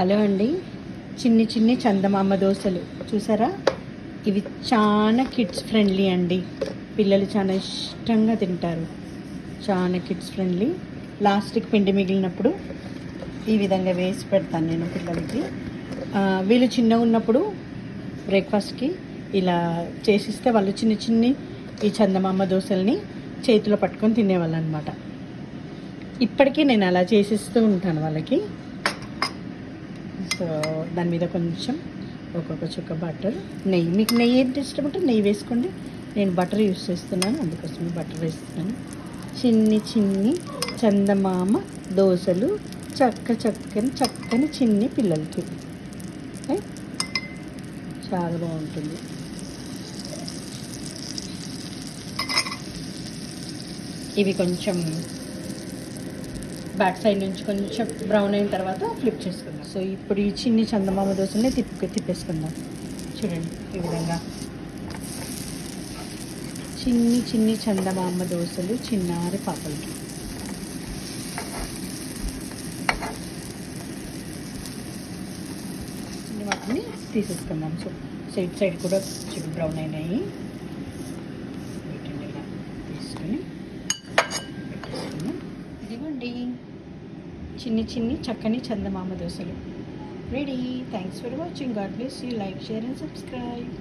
Hello అండి. చిన్ని చిన్ని చందమామ దోశలు. చూసారా? ఇవి చాలా కిడ్స్ ఫ్రెండ్లీ అండి. పిల్లలు చాలా ఇష్టంగా తింటారు. చాలా కిడ్స్ ఫ్రెండ్లీ. లాస్ట్కి పిండి మిగిలినప్పుడు ఈ విధంగా వేసి పెడతాను నేను పిల్లలకి. వీళ్ళు చిన్నగా ఉన్నప్పుడు బ్రేక్ఫాస్ట్కి ఇలా చేసిస్తే వాళ్ళు చిన్న చిన్ని ఈ చందమామ దోశల్ని చేతిలో పట్టుకొని తినేవాళ్ళు అనమాట ఇప్పటికీ నేను అలా చేసిస్తూ ఉంటాను వాళ్ళకి. సో దాని మీద కొంచెం ఒక్కొక్క చుక్క బటర్. నెయ్యి. మీకు నెయ్యి ఏంటి ఇష్టం అంటే నెయ్యి వేసుకోండి. నేను బటర్ యూస్ చేస్తున్నాను. అందుకోసం బటర్ వేస్తున్నాను. చిన్ని చిన్ని చందమామ దోశలు చక్క చక్కని చక్కని చిన్ని పిల్లలకి. చాలా బాగుంటుంది. ఇవి కొంచెం బ్యాక్ సైడ్ నుంచి కొంచెం బ్రౌన్ అయిన తర్వాత ఫ్లిప్ చేసుకుందాం. సో ఇప్పుడు ఈ చిన్ని చందమామ దోశని తిప్పి తిప్పేసుకుందాం. చూడండి ఈ విధంగా. చిన్ని చిన్ని చందమామ దోశలు చిన్నారి పాపలకి. చిన్ని వాటిని తీసేసుకుందాం. సో సైడ్ సైడ్ కూడా బ్రౌన్ అయినాయి వీటిని ఇలా తీసుకొని పెట్టేసుకుందాం ఇదిగోండి చిన్ని చిన్ని చక్కని చందమామ దోశలు. Ready thanks for watching God bless you like share and subscribe